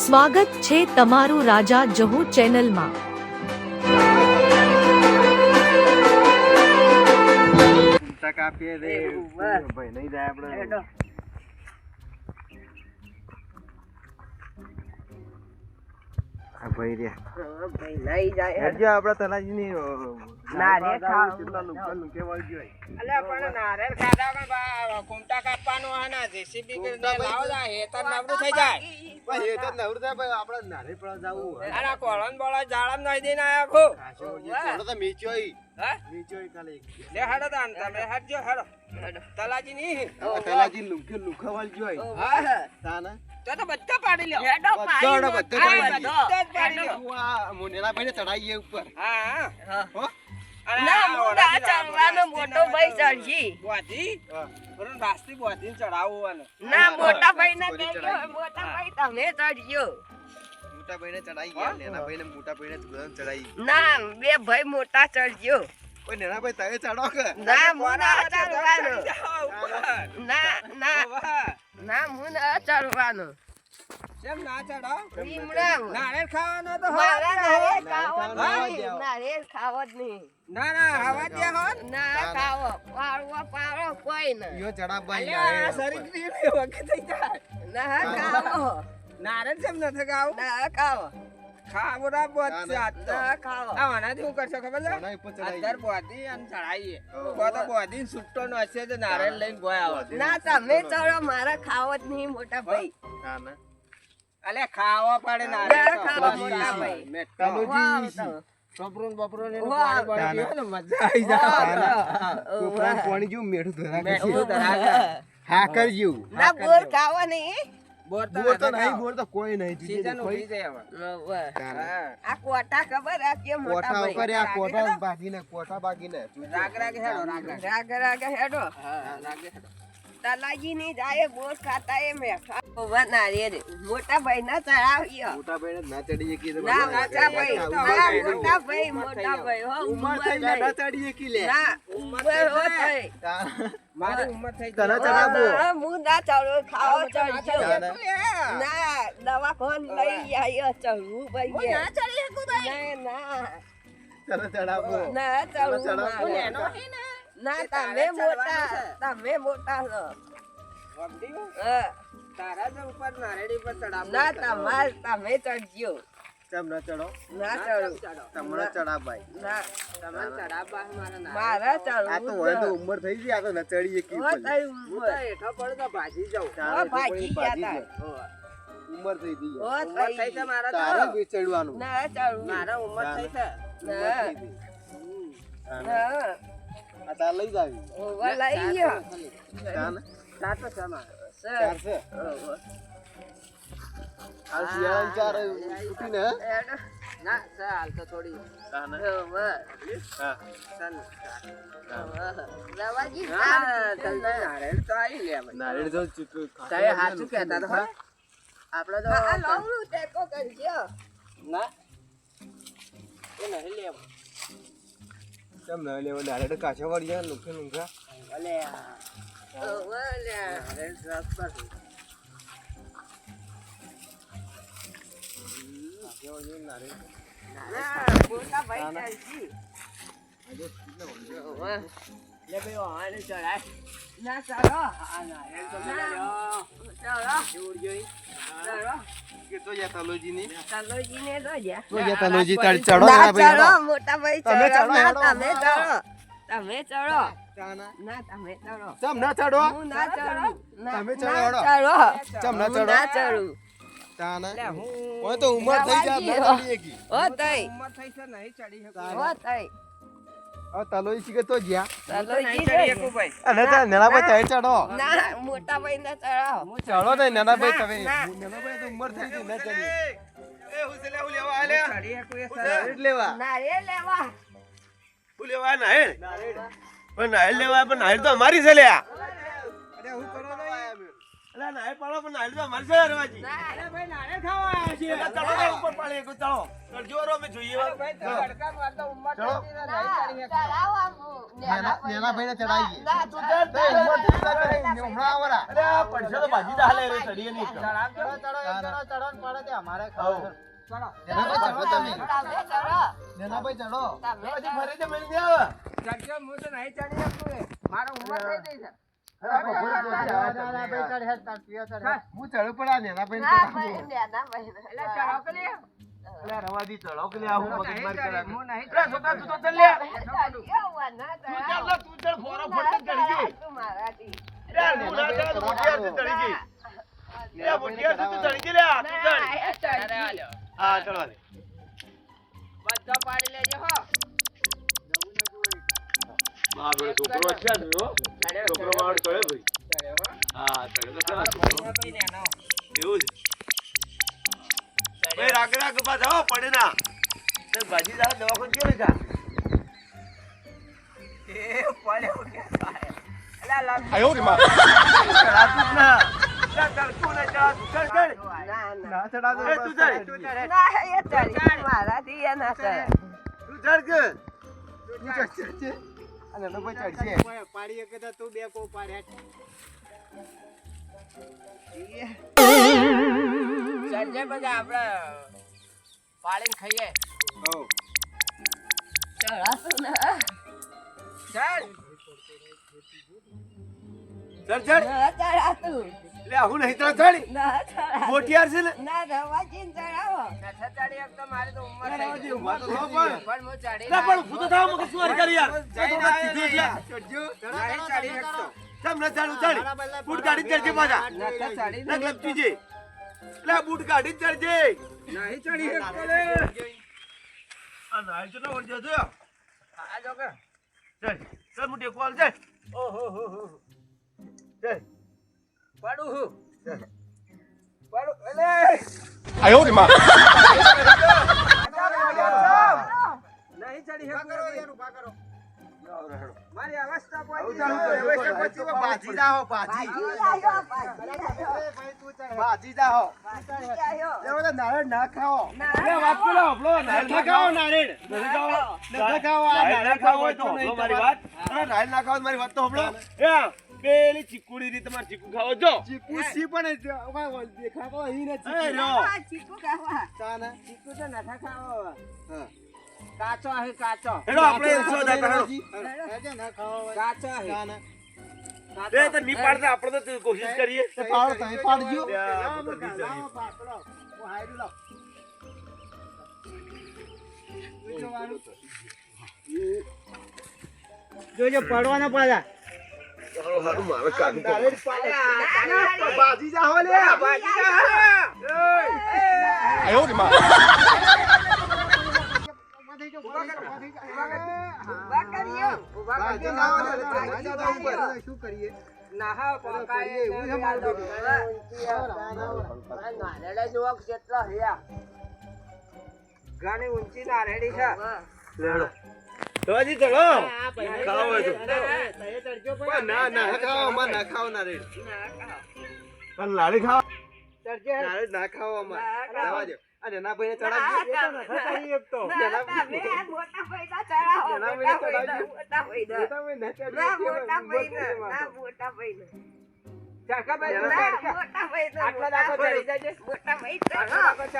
સ્વાગત છે તમારું રાજા જહુ ચેનલમાં. કાપીએ ભાઈ નહીં જાય આપણે. આ ભાઈ રે લઈ જાય. હેડજો આપણા તલાજીની અ, નારિયેળ ખાવા. કેટલા નુકસાન વાળી જોઈ. અલ્યા પણ કે બા કુમટા કાપવાનું હે ને જેસીબી કરીને લાવ જા હેતર નવરું થઈ જાય. ભાઈ એ તો નવરું થાય ભાઈ આપણે નારિયેળ પણ જાવું અરે કોળન બોળા જાળમ નઈ દઈને આયા ખો. થોડો તો મીચ્યો ઈ. હે? મીચ્યો ઈ લે હેડો તાન તમે હેડજો હેડો. તલાજી ની તલાજી લુકે લુખવાલ જોઈ. હા. તાના? તો તો બધા પાડી લ્યો. હેડો પાડી બધા બધા પાડી બધો. બધા લ્યો. તું આ મોનેલા ભાઈને ચડાઈએ ઉપર. હા હા. હો? ના મોટા ચડવાનો મોટો ભાઈ ચડજી બોધી? હા. પણ રાસ્તી બોધીને ચડાવવાનું ના મોટા ભાઈ ને કહેજો મોટા ભાઈ તમે ચડજો મોટા ભાઈને ચડાઈ ગયા નેના ભાઈને મોટા ભાઈને બધાને ચડાઈ ના બે ભાઈ મોટા ચડજો ઓય નેના ભાઈ તમે ચડો કે? ના હું ના ચડવાનો. ના હું ના ચડવાનો. કેમ ના ચડો? નારિયેળ ખાવાનો તો મારા. નારિયેળ ખાવો નહીં. ખાવા નારિયેળ ખાવો જ નહીં. ના ના હવા દે હો ના ખાવો. પાળવો પાળો કોઈ ના. યો ચડા અલ્યા આ શરીરની વખત થઈ જાય. ના ખાવો. નારિયેળ કેમ ન ખાવું ના ખાવો. ખાવરા બોત છે ના ખાવો. આનાથી હું કરશો ખબર છે? અંદર બોધી અને ચડાઈએ. તો તો બોધી છૂટો નો હશે તો નારિયેળ લઈને ગોય આવો ના તમે ચડો મારા ખાવો જ નહીં મોટા ભાઈ. ના ના. અલે ખાવા પડે નારિયેળ ખાવા મોટા ભાઈ. તો. બપરોન બપરોન એનું પાણી પાણી પીવે ને મજા આવી જાય. કોપરાનું પાણી જેવું મેઠું. ધરાવે. હાકર જેવું ના બોર ખાવા નહીં. બોર તો બોર તો નથી નહીં ખાવ. બોર તો કોઈ નહીં સીઝન ઊભી જાય હવે. આ કોટા ખબર આ કે મોટા કોઠા ઉપર આ કોઠા બાગીને કોઠા બાગીને રાગ રાગ હેડો રાગ રાગ. રાગ રાગ હેડો હા, રાગ હેડો. તલાજી ની જાય બોર ખાતા એ મેઠા ઊભા નારિયેળ મોટા ભાઈ ના ચડાવ્યો મોટા ભાઈને ના ચડીએ કે તો ના મોટા ભાઈ ના મોટા ભાઈ મોટા ભાઈ હો ઉંમર થઈ ના. ચડીએ કે લે? ના ઉંમર હો થઈ. મારી ઉંમર થઈ તને ગઈ. ચડાવો. ના, હું ના ચડો ના ચડજો. ચડાવે. ના દવા કોણ લઈ આવ્યો ચડવું ભાઈ ના ચડી શકું ભાઈ. ના તને ચડાવો. ના ચડવું મારે. નેનો હી ને. ના તમે મોટા તમે મોટા છો. હા. તારા જ ઉપર નારેડી પર ના. તમાર તમે ચડજો. કેમ ના ચડો? ના ના ચડું. ચડો. તમને ચડા ના. તમે ચડાવવા મારા નારેડી. મારા આ તો હોય તો ઉંમર થઈ ગઈ આ તો ના ચડીએ કે હો તો હેઠો પડું તો ભાજી જાઉં. તારે હો ગયા તા. ઉંમર થઈ ગઈ. ઉંમર થઈ છે મારા તારે. બી ચડવાનું. ના ચડવું. મારા ઉંમર થઈ છે. ના. તાર લઈ જાવી. ઓવા લઈ ગયો તાને સાત છે મારા. ચાર છે? આ શિયાળાની ચાર છૂટી ને ના છે હાલ તો થોડી. તાને ઓવા. હા. ચાલ. રવાજી હા, તો આવી. તો તારે કહેતા તો આપણે તો આ લવણું ટેકો કરજો ના. એ નહીં લેવું. કેમ ના લેવા નારિયેળ કાચા વાળી નુકસાન નુકસાન ભલે ઓવા લ્યા. નારિયેળ ટ્રાન્સફર કાચા વાળી નારે ના, મોટા ભાઈ ચાલજી. ભાઈ વાહને ચડાય ના ચાલો આ નારિયેળ તો પેલા લ્યો. ચાલો કેવું જોઈ? ચાલો કે તો યા તલોજીની ચાલોજીને તો તમે ચડો ના તમે ચડો ચમ ના ચડો હું ના ચડો તમે ચડો, ચડો ચમ ના ચડો ના ચડું તાના હું તો ઉમર થઈ જાય ઓ તઈ ઉમર થઈ છે નહીં ચડી શકું. ઓ તઈ આ તલોજી શીખે તો જ્યા? તલોઈ નહીં ભાઈ અને ત્યાં નેના ભાઈ ત્યાં ચડો. ના મોટા ભાઈ ના ચડાવો. ચડો ને નેના ભાઈ ના, તમે. ના. ભાઈ તો ઉંમર થઈ ગઈ ના ચડી. એ હુસલે હું લેવા આલ્યા. ચડી કોઈ સર. લેવા. ના લેવા લેવા. હું લેવા હે પણ ના લેવા પણ નાહેર તો અમારી છે લ્યા. અરે હું કરો તો અલા નાય પાડો પણ નાય તો રવાજી અરે ભાઈ નાળિયેર ખાવા આવ્યા છીએ. ચલો ઉપર પાડે એક ચલો કરજો રો અમે જોઈએ અરે ભાઈ, તડકા માં તો ચલો. થઈ ગઈ ને, નહીં ચડી શકતા. નેના નેના ભાઈને ચડાવી ના, તું ચાલ, તો ચાલ. હિંમતથી ચડાવી, આવરા. અરે આ તો ભાજી દા હાલે રે ચડીએ નહીં તો. ચડાવજો. હઉ. નેનાભાઈ ચડો તમે નેનાભાઈ ચડો પછી ફરી તો મળી જાય. ચડજો, હું તો નહીં ચડી શકતું મારો ઉંમર થઈ ગઈ છે. તો. હું ચડું પણ આ નેનાભાઈને ચડાવું. એટલે રવાજી ચડો કે લે હું મગજ મારી હું નહીં અલા છોકરા તું તો ચાલ લે. તું ચાલ લે, તું ચાલ ફોરો ફોડને ચડી ગઈ. યાર, હું ના ચડે તો મોટી હાથથી ચડી ગઈ. લે, મોટી હાથથી તું ચડી ગઈ લે, તું ચડ. હા, ચડવા દે. બધો પાડી લેજો હો. પેલો છોકરો છે જ હો. છોકરો મારો ચડે ભાઈ. હો. હા, ચડે તો ખરા. એવું. ચડ્યો. ભાઈ રાગ રાગ પાછા હો, પડે ના. ભાજી દાળ દવાખાન કેવું જા? એ પડ્યો કે. અલા, લાલ. ચડાતું જ ના. ના ચડાવતો એ તું પાડી એ તું બે કો પાડ્યા ચડજે પછી આપણે પાડીને ખાઈએ. ચડાતું ના. ચાલ. ચાલ. ના ચડાતું. લે, હું નહીં ચડાવ, ના ચડા મોટિયાર છે ને ના રવાજીને ચડાવો. ચડાડી એક તો મારી તો ઉંમર થઈ. ઊભા તો થો પણ. પણ મો ચડી ના, પણ ઊભું થાવ, મગજ મારી કરી યાર. તો બસ કીધું એટલે. ચડાડી ચડી તો તમ ના ચડું ચડી ફૂટ ગાડી ચડજે પાછા. ના ચડી ના, લપસી જઈ. લે, બૂટ કાઢી ચડજે. નહીં ચડી શકતો લે. આ નાય ચડો વર જજો આ જો કે. ચલ ચલ મુટી કોલ જાય ઓહો, હો, હો, હો. નહીં ચડી ભાજી જાઓ, ભાજી. આયો, ભાજી જાઓ. એ બધા નારિયેળ ના ખાઓ. વાત ના ખાઓ. ના મારી વાત. અરે, ના ખાવો તો મારી વાત તો હપલો. પેલી ચીકુડી ની તમારે ચીકુ ખાવો જો ચીકુ સી પણ દેખાવો રહ્યો. આ ચીકુ ખાવા. ચાના. ચીકુ તો નથા ખાવો. હા. કાચો હે કાચો હેડો આપણે સોદા કરો. કાચો ના ખાવો કાચો હે ચાના. એ તો ની પાડતા આપણે તો કોશિશ કરીએ તો પાડો પાડજો. તો નહીં લાવો. પાકડો. હું હાયરું લાવું. જોજો પડવાના પડે. જાઓ જા. નાહા પકાય નારેડા જોવા કેટલા હૈયા ઘણી ઊંચી નારેડી છે ધોવાજી ચલો ખાવો તો. પણ ના ના ખાઓ અમારે ના ખાઓ નારિયેળ. પણ લાડી નારિયેળ ના ખાઓ અમારે જવા દો. તો ચડી શકતો. ના, ભાઈના ચડાવો. મોટા ભાઈને ભાઈના, મોટા ભાઈના. નેનાભાઈ નથી ચડી ના. મોટા ભાઈના. ના, મોટા ભાઈના. ના, મોટા ભાઈના. ચડી ચડાવો. ચડ.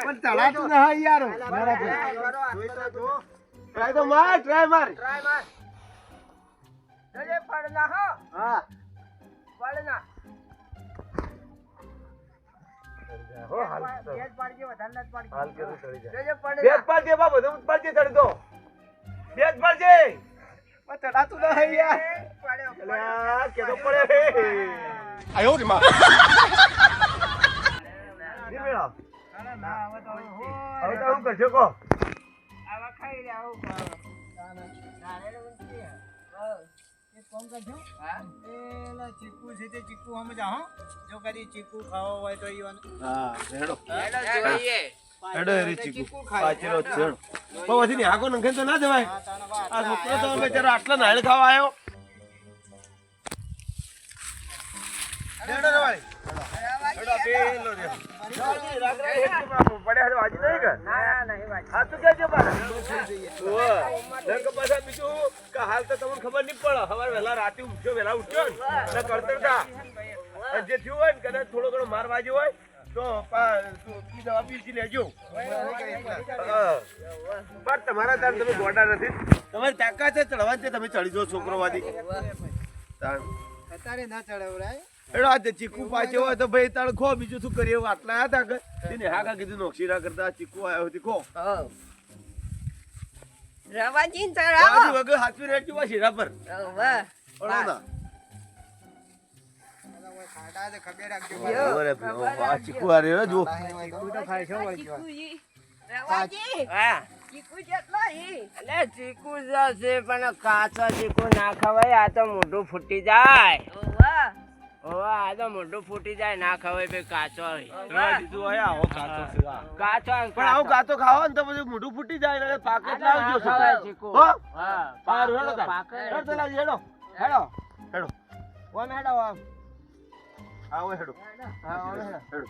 પણ ચડાતું ના યાર ટ્રાય તો માર ટ્રાય માર ટ્રાય માર જજે પડના હો હા. પડના હો, હાલ તો. બેજ પાડજે વધારે નથી પાડજે. હાલ કે ચડી જાય. જજે પડ બેજ ના. પાડજે બા, બધું પાડજે ચડી દો. બેજ પાડજે. પણ ચડાતું ના હોય યાર. પડ્યો, કેતો પડે. આયો રે માં. ના, હવે તો હવે તો હું કરજો કહો? રહ્યા, આવું ઊંચી હે. એક કામ કરજો હા? પેલા ચીકુ છે તે ચીકુ અમે જાઓ જો કદી ચીકુ ખાવો હોય તો ઈવન હા, ખાવા આવ્યો. ખબર નહીં પડે હવે વહેલા રાતે ઉઠ્યો વહેલા ઉઠ્યો હોય ને કદાચ થોડો ઘણો માર વાજ્યો હોય તો લેજો. પણ તમારા તાર તમે ગોડા નથી તમારી તાકાત છે ચડવા છે, તમે ચડી જાઓ છોકરો વાદી અત્યારે ના ચડાવરાય એડો આ તે ચીકુ પાછો હોય તો ભાઈ તાણ ખો બીજું શું કરીએ? આટલા હતા કે? તેને હાકા કીધું નોક્ષી કરતા ચીકુ આવ્યો હતી ખો. આજી ચડાવો વગર હાથવી રેડજો વા શીરા પર. વાહ પડો ના. ખાડા છે ખબર રાખજો બરાબર છે. આ ચીકુ આ રહ્યો જો ચીકુ તો ખાય છે રવાજી હા. ચીકુ જેટલો ઈ એટલે ચીકુ જશે પણ કાચો ચીકુ ના ખવાય આ તો મોઢું ફૂટી જાય. આ તો મોઢું ફૂટી જાય ના ખવાય ભાઈ કાચો દીધું હોય આવો કાચો છે કાચો પણ આવું કાચો ખાવા ને તો પછી મોઢું ફૂટી જાય ને પાક જ લાવજો ખવાય ચીકુ. હો? હા સારું, હેડો. પાકે હેડો તો હેડો. હેડો. હેડો. કોણ હેડો આમ? આવો હેડો. હા, હેડો.